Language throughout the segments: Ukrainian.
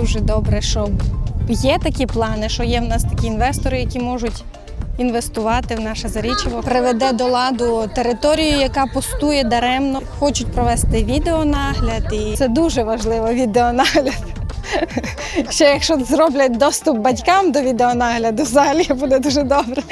дуже добре, що є такі плани, що є в нас такі інвестори, які можуть інвестувати в наше Зарічево. Приведе до ладу територію, яка пустує даремно. Хочуть провести відеонагляд, і це дуже важливо відеонагляд. Ще якщо зроблять доступ батькам до відеонагляду, взагалі буде дуже добре.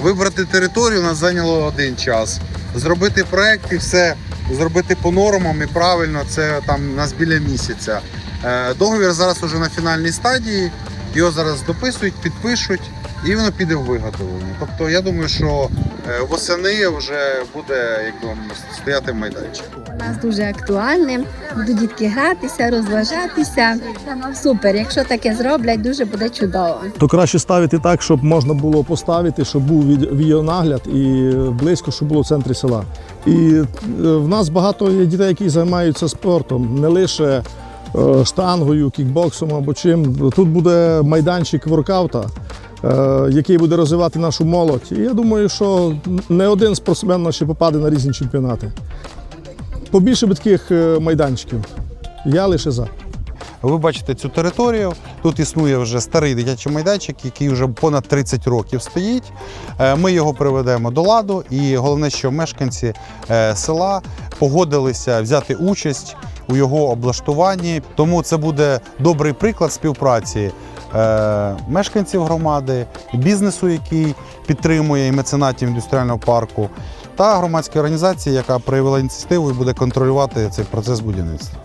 Вибрати територію нас зайняло один час. Зробити проект і все зробити по нормам і правильно, це там нас біля місяця. Е, Договір зараз уже на фінальній стадії. Його зараз дописують, підпишуть, і воно піде в виготовлення. Тобто я думаю, що е, восени вже буде як би, стояти майданчик. У нас дуже актуальне. Будуть дітки гратися, розважатися. Супер, якщо таке зроблять, дуже буде чудово. То краще ставити так, щоб можна було поставити, щоб був від- відеонагляд і близько, щоб було в центрі села. І е, в нас багато є дітей, які займаються спортом, не лише штангою, кікбоксом або чим. Тут буде майданчик воркаута, е, який буде розвивати нашу молодь. І я думаю, що не один спортсмен ще попаде на різні чемпіонати. Побільше би таких е, майданчиків. Я лише за. Ви бачите цю територію. Тут існує вже старий дитячий майданчик, який вже понад 30 років стоїть. Е, Ми його приведемо до ладу, і головне, що мешканці е, села погодилися взяти участь у його облаштуванні. Тому це буде добрий приклад співпраці е, мешканців громади, бізнесу, який підтримує і меценатів індустріального парку, та громадської організації, яка проявила ініціативу і буде контролювати цей процес будівництва.